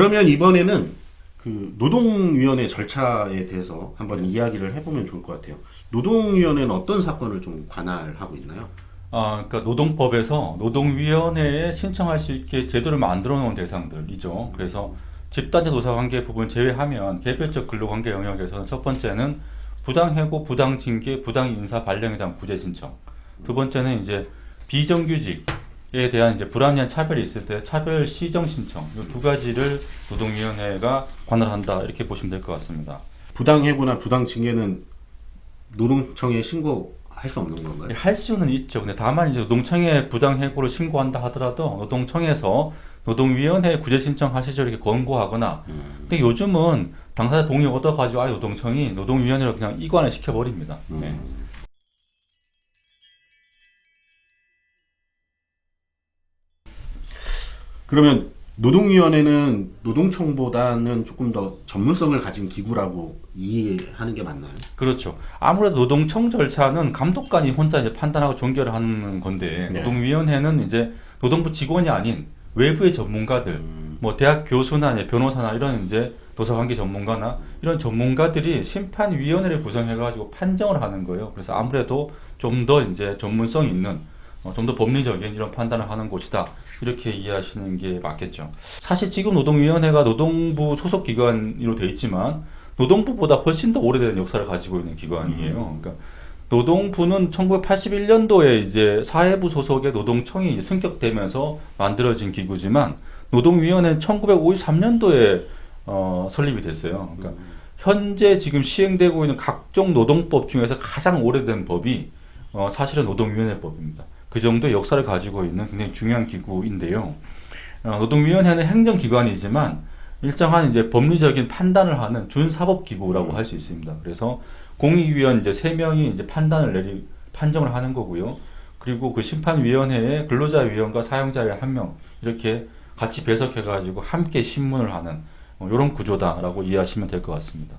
그러면 이번에는 그 노동위원회 절차에 대해서 한번 이야기를 해보면 좋을 것 같아요. 노동위원회는 어떤 사건을 좀 관할하고 있나요? 아, 그러니까 노동법에서 노동위원회에 신청할 수 있게 제도를 만들어 놓은 대상들이죠. 그래서 집단적 노사관계 부분 제외하면 개별적 근로관계 영역에서는 첫 번째는 부당해고, 부당징계, 부당인사 발령에 대한 구제 신청. 두 번째는 이제 비정규직 에 대한 이제 불합리한 차별이 있을 때 차별 시정 신청. 이 두 가지를 노동위원회가 관할한다 이렇게 보시면 될 것 같습니다. 부당해고나 부당징계는 노동청에 신고할 수 없는 건가요? 할 수는 있죠. 근데 다만 이제 노동청에 부당 해고를 신고한다 하더라도 노동청에서 노동위원회 구제 신청하시죠 이렇게 권고하거나. 음. 근데 요즘은 당사자 동의 얻어가지고 아 노동청이 노동위원회로 그냥 이관을 시켜버립니다. 음. 네. 그러면 노동위원회는 노동청보다는 조금 더 전문성을 가진 기구라고 이해하는 게 맞나요? 그렇죠. 아무래도 노동청 절차는 감독관이 혼자 이제 판단하고 종결을 하는 건데 네. 노동위원회는 이제 노동부 직원이 아닌 외부의 전문가들, 음. 뭐 대학 교수나 이제 변호사나 이런 이제 노사관계 전문가나 이런 전문가들이 심판위원회를 구성해가지고 판정을 하는 거예요. 그래서 아무래도 좀 더 이제 전문성 있는 어, 좀 더 법리적인 이런 판단을 하는 곳이다. 이렇게 이해하시는 게 맞겠죠. 사실 지금 노동위원회가 노동부 소속 기관으로 돼 있지만 노동부보다 훨씬 더 오래된 역사를 가지고 있는 기관이에요. 그러니까 노동부는 1981년도에 이제 사회부 소속의 노동청이 승격되면서 만들어진 기구지만 노동위원회는 1953년도에 어, 설립이 됐어요. 그러니까 현재 지금 시행되고 있는 각종 노동법 중에서 가장 오래된 법이 어, 사실은 노동위원회법입니다. 그 정도의 역사를 가지고 있는 굉장히 중요한 기구인데요. 어, 노동위원회는 행정기관이지만 일정한 이제 법리적인 판단을 하는 준사법기구라고 할 수 있습니다. 그래서 공익위원 이제 세 명이 이제 판단을 내리 판정을 하는 거고요. 그리고 그 심판위원회에 근로자위원과 사용자의 한명 이렇게 같이 배석해가지고 함께 신문을 하는 이런 구조다라고 이해하시면 될 것 같습니다.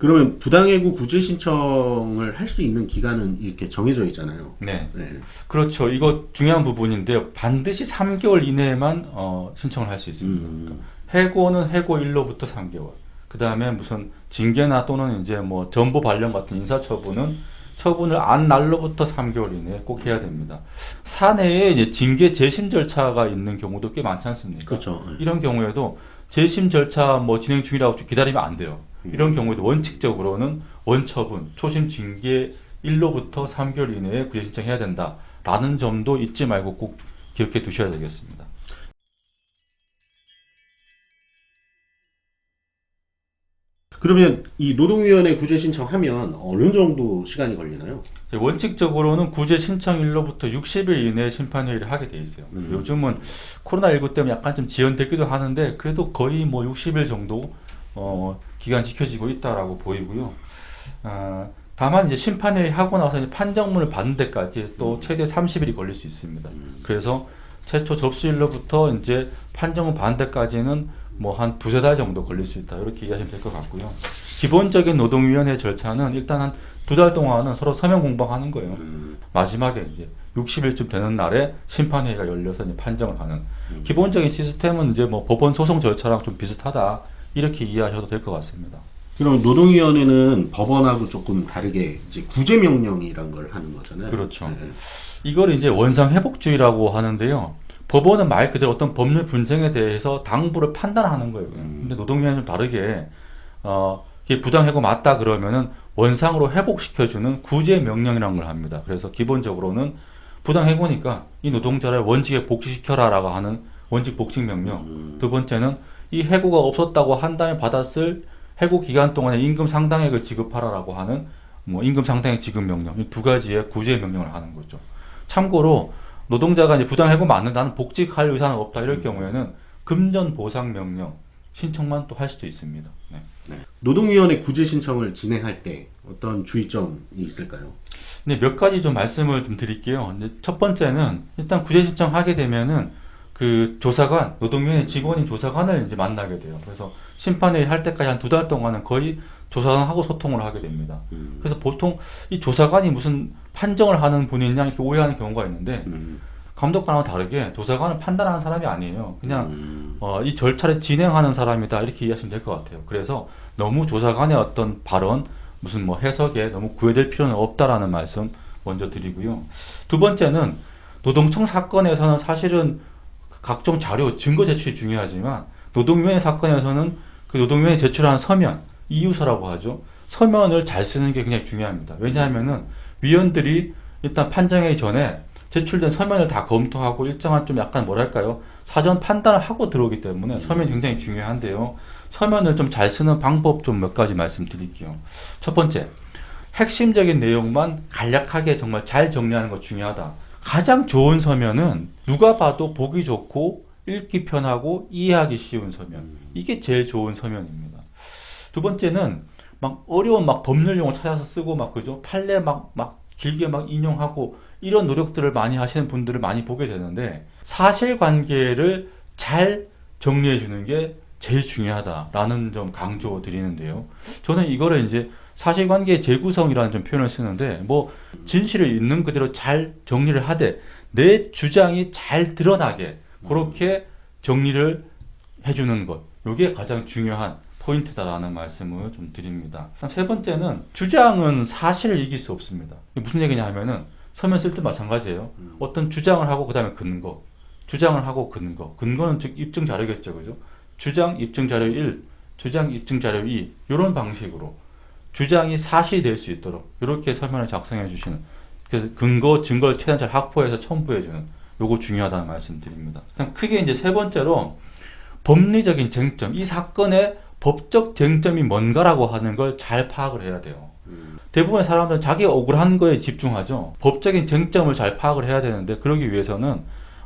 그러면 부당해고 구제 신청을 할 수 있는 기간은 이렇게 정해져 있잖아요. 네. 네. 그렇죠. 이거 중요한 부분인데요. 반드시 3개월 이내에만 어, 신청을 할 수 있습니다. 음. 그러니까 해고는 해고일로부터 3개월. 그 다음에 무슨 징계나 또는 이제 뭐 전보 발령 같은 인사처분은 처분을 안 날로부터 3개월 이내에 꼭 해야 됩니다. 사내에 이제 징계 재심 절차가 있는 경우도 꽤 많지 않습니까? 그렇죠. 네. 이런 경우에도 재심 절차 뭐 진행 중이라고 기다리면 안 돼요. 음. 이런 경우에도 원칙적으로는 원처분, 초심 징계 1로부터 3개월 이내에 구제 신청해야 된다라는 점도 잊지 말고 꼭 기억해 두셔야 되겠습니다. 그러면 이 노동위원회 구제 신청하면 어느 정도 시간이 걸리나요? 이제 원칙적으로는 구제 신청일로부터 60일 이내에 심판회의를 하게 돼 있어요. 음. 요즘은 코로나19 때문에 약간 좀 지연되기도 하는데 그래도 거의 뭐 60일 정도 어, 기간 지켜지고 있다라고 보이고요. 아, 다만 이제 심판회의 하고 나서 이제 판정문을 받는 데까지 또 최대 30일이 걸릴 수 있습니다. 음. 그래서 최초 접수일로부터 이제 판정문 받는 데까지는 뭐 한 두세 달 정도 걸릴 수 있다. 이렇게 이해하시면 될 것 같고요. 기본적인 노동위원회 절차는 일단 한 두 달 동안은 서로 서면 공방하는 거예요. 음. 마지막에 이제 60일쯤 되는 날에 심판회의가 열려서 이제 판정을 하는 음. 기본적인 시스템은 이제 뭐 법원 소송 절차랑 좀 비슷하다 이렇게 이해하셔도 될 것 같습니다. 그럼 노동위원회는 법원하고 조금 다르게 이제 구제 명령이란 걸 하는 거잖아요. 그렇죠. 네. 이걸 이제 원상 회복주의라고 하는데요. 법원은 말 그대로 어떤 법률 분쟁에 대해서 당부를 판단하는 거예요. 음. 근데 노동위원회는 좀 다르게 어 부당해고 맞다 그러면은 원상으로 회복시켜주는 구제 명령이라는 걸 합니다. 그래서 기본적으로는 부당해고니까 이 노동자를 원직에 복직시켜라라고 하는 원직 복직 명령. 음. 두 번째는 이 해고가 없었다고 한 다음에 받았을 해고 기간 동안에 임금 상당액을 지급하라라고 하는 뭐 임금 상당액 지급 명령 이 두 가지의 구제 명령을 하는 거죠. 참고로 노동자가 이제 부당 해고 맞는 나는 복직할 의사는 없다 이럴 경우에는 금전 보상 명령 신청만 또 할 수도 있습니다. 네. 네. 노동위원회 구제 신청을 진행할 때 어떤 주의점이 있을까요? 근데 몇 가지 좀 말씀을 좀 드릴게요. 첫 번째는 일단 구제 신청하게 되면은 그 조사관, 노동위원회 직원인 조사관을 이제 만나게 돼요. 그래서 심판회의 할 때까지 한 두 달 동안은 거의 조사관하고 소통을 하게 됩니다. 음. 그래서 보통 이 조사관이 무슨 판정을 하는 분이냐 이렇게 오해하는 경우가 있는데 음. 감독관하고 다르게 도서관을 판단하는 사람이 아니에요. 그냥 음. 어, 이 절차를 진행하는 사람이다 이렇게 이해하시면 될 것 같아요. 그래서 너무 조사관의 어떤 발언 무슨 뭐 해석에 너무 구애될 필요는 없다라는 말씀 먼저 드리고요. 두 번째는 노동청 사건에서는 사실은 각종 자료 증거 제출이 중요하지만 노동위원회 사건에서는 그 노동위원회 제출한 서면 이유서라고 하죠. 서면을 잘 쓰는 게 굉장히 중요합니다. 왜냐하면은 위원들이 일단 판정하기 전에 제출된 서면을 다 검토하고 일정한 좀 약간 뭐랄까요 사전 판단을 하고 들어오기 때문에 서면이 굉장히 중요한데요. 서면을 좀 잘 쓰는 방법 좀 몇 가지 말씀드릴게요. 첫 번째, 핵심적인 내용만 간략하게 정말 잘 정리하는 것 중요하다. 가장 좋은 서면은 누가 봐도 보기 좋고 읽기 편하고 이해하기 쉬운 서면. 이게 제일 좋은 서면입니다. 두 번째는 막 어려운 막 법률 용어 찾아서 쓰고 막 그죠? 판례 막, 막 길게 막 인용하고 이런 노력들을 많이 하시는 분들을 많이 보게 되는데 사실관계를 잘 정리해 주는 게 제일 중요하다라는 점 강조 드리는데요. 저는 이거를 이제 사실관계 재구성이라는 좀 표현을 쓰는데 뭐 진실을 있는 그대로 잘 정리를 하되 내 주장이 잘 드러나게 그렇게 정리를 해주는 것. 이게 가장 중요한 포인트다라는 말씀을 좀 드립니다. 세 번째는 주장은 사실을 이길 수 없습니다. 무슨 얘기냐 하면은 서면 쓸 때 마찬가지예요. 음. 어떤 주장을 하고 그 다음에 근거, 주장을 하고 근거. 근거는 즉 입증 자료겠죠, 그죠? 주장 입증 자료 1, 주장 입증 자료 2 이런 방식으로 주장이 사실이 될 수 있도록 이렇게 설명을 작성해 주시는 그래서 근거 증거를 최대한 잘 확보해서 첨부해 주는 요거 중요하다는 말씀드립니다. 크게 이제 세 번째로 법리적인 쟁점, 이 사건의 법적 쟁점이 뭔가라고 하는 걸 잘 파악을 해야 돼요. 음. 대부분의 사람들은 자기 억울한 거에 집중하죠. 법적인 쟁점을 잘 파악을 해야 되는데 그러기 위해서는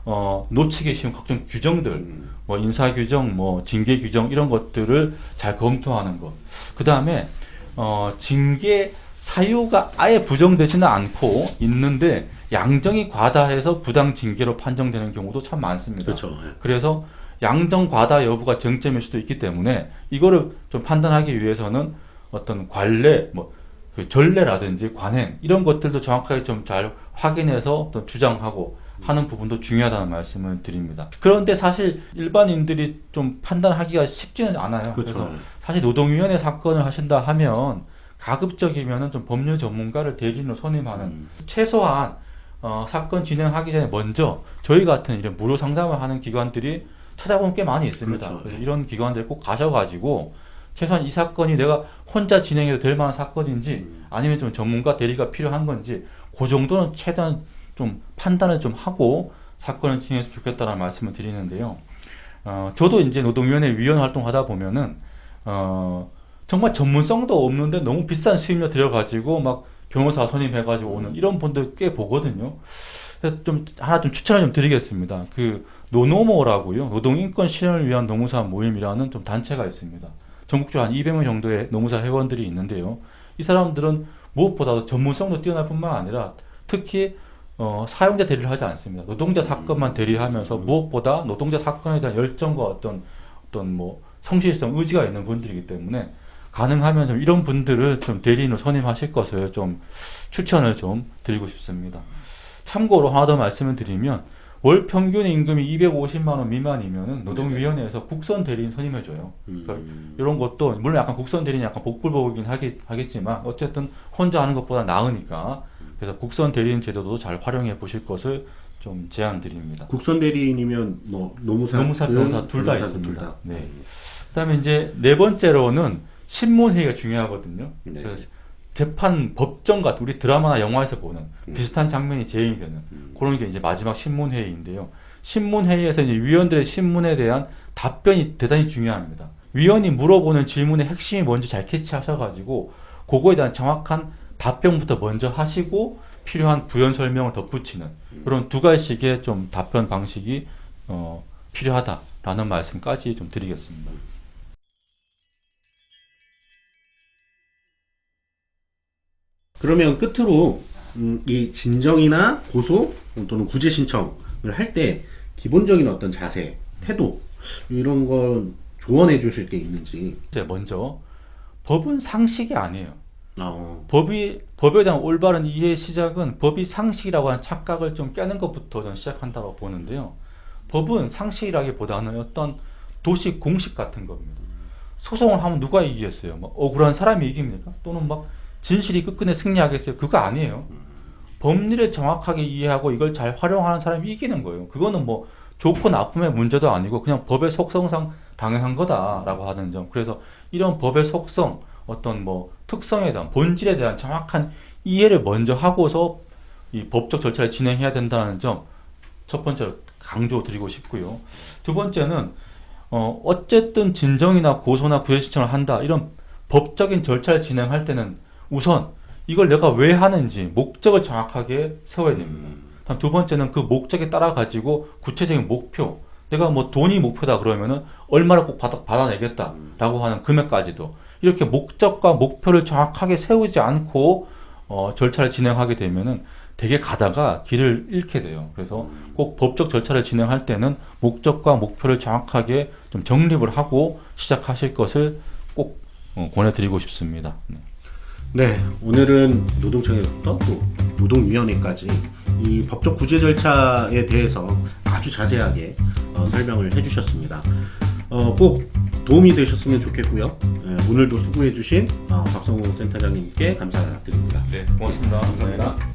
어, 놓치기 쉬운 각종 규정들, 음. 뭐 인사 규정, 뭐 징계 규정 이런 것들을 잘 검토하는 것. 그 다음에 어, 징계 사유가 아예 부정되지는 않고 있는데 양정이 과다해서 부당 징계로 판정되는 경우도 참 많습니다. 그렇죠. 예. 그래서 양정 과다 여부가 정점일 수도 있기 때문에 이거를 좀 판단하기 위해서는 어떤 관례, 뭐, 그 전례라든지 관행 이런 것들도 정확하게 좀 잘 확인해서 어떤 주장하고 하는 부분도 중요하다는 말씀을 드립니다. 그런데 사실 일반인들이 좀 판단하기가 쉽지는 않아요. 그렇죠. 래서 사실 노동위원회 사건을 하신다 하면 가급적이면은 좀 법률 전문가를 대리인으로 선임하는 음. 최소한 어, 사건 진행하기 전에 먼저 저희 같은 이런 무료 상담을 하는 기관들이 찾아보면 꽤 많이 있습니다. 그렇죠. 그래서 네. 이런 기관들 꼭 가셔가지고 최소한 이 사건이 내가 혼자 진행해도 될 만한 사건인지 음. 아니면 좀 전문가 대리가 필요한 건지 그 정도는 최대한 좀 판단을 좀 하고 사건을 진행했으면 좋겠다는 말씀을 드리는데요. 어, 저도 이제 노동위원회 위원 활동하다 보면은 어, 정말 전문성도 없는데 너무 비싼 수임료 들여가지고 막 변호사 선임해가지고 오는 이런 분들 꽤 보거든요. 그래서 좀 하나 좀 추천을 좀 드리겠습니다. 그 노노모라고요. 노동인권 실현을 위한 노무사 모임이라는 좀 단체가 있습니다. 전국적으로 한 200명 정도의 노무사 회원들이 있는데요. 이 사람들은 무엇보다도 전문성도 뛰어날 뿐만 아니라 특히 어, 사용자 대리를 하지 않습니다. 노동자 사건만 대리하면서 무엇보다 노동자 사건에 대한 열정과 어떤 어떤 뭐 성실성, 의지가 있는 분들이기 때문에 가능하면 좀 이런 분들을 좀 대리인으로 선임하실 것을 좀 추천을 좀 드리고 싶습니다. 참고로 하나 더 말씀을 드리면 월 평균 임금이 250만 원 미만이면은 노동위원회에서 국선 대리인 선임해줘요. 그러니까 음. 이런 것도 물론 약간 국선 대리인이 약간 복불복이긴 하겠, 하겠 지만 어쨌든 혼자 하는 것보다 나으니까 그래서 국선 대리인 제도도 잘 활용해 보실 것을 좀 제안 드립니다. 국선 대리인이면 뭐 노무사, 노무사, 변호사 둘 다 있습니다. 둘 다. 네. 그다음에 이제 네 번째로는 신문회의가 중요하거든요. 네. 재판 법정 같은 우리 드라마나 영화에서 보는 음. 비슷한 장면이 재현이 되는 음. 그런 게 이제 마지막 신문회의인데요. 신문회의에서 이제 위원들의 신문에 대한 답변이 대단히 중요합니다. 위원이 물어보는 질문의 핵심이 뭔지 잘 캐치하셔가지고 그거에 대한 정확한 답변부터 먼저 하시고 필요한 부연 설명을 덧붙이는 그런 두 가지씩의 좀 답변 방식이 어, 필요하다라는 말씀까지 좀 드리겠습니다. 그러면 끝으로 음, 이 진정이나 고소 또는 구제 신청을 할 때 기본적인 어떤 자세, 태도 이런 걸 조언해 주실 게 있는지. 이제 먼저 법은 상식이 아니에요. 어, 법이 법에 대한 올바른 이해의 시작은 법이 상식이라고 하는 착각을 좀 깨는 것부터 저는 시작한다고 보는데요. 법은 상식이라기보다는 어떤 도식 공식 같은 겁니다. 소송을 하면 누가 이기겠어요? 뭐 억울한 사람이 이깁니까? 또는 막 진실이 끝끝내 승리하겠어요? 그거 아니에요. 법리를 정확하게 이해하고 이걸 잘 활용하는 사람이 이기는 거예요. 그거는 뭐 좋고 나쁨의 문제도 아니고 그냥 법의 속성상 당연한 거다라고 하는 점. 그래서 이런 법의 속성, 어떤 뭐 특성에 대한 본질에 대한 정확한 이해를 먼저 하고서 이 법적 절차를 진행해야 된다는 점 첫 번째로 강조 드리고 싶고요. 두 번째는 어, 어쨌든 진정이나 고소나 구제 신청을 한다 이런 법적인 절차를 진행할 때는 우선 이걸 내가 왜 하는지 목적을 정확하게 세워야 됩니다. 다음 두 번째는 그 목적에 따라 가지고 구체적인 목표 내가 뭐 돈이 목표다 그러면은 얼마를 꼭 받아, 받아내겠다라고 하는 금액까지도 이렇게 목적과 목표를 정확하게 세우지 않고 어, 절차를 진행하게 되면은 되게 가다가 길을 잃게 돼요. 그래서 꼭 법적 절차를 진행할 때는 목적과 목표를 정확하게 좀 정립을 하고 시작하실 것을 꼭 어, 권해드리고 싶습니다. 네. 네, 오늘은 노동청에서부터 또 노동위원회까지 이 법적 구제 절차에 대해서 아주 자세하게 어, 설명을 해주셨습니다. 어, 꼭 도움이 되셨으면 좋겠고요. 예, 오늘도 수고해주신 어, 박성호 센터장님께 감사드립니다. 네, 고맙습니다. 감사합니다.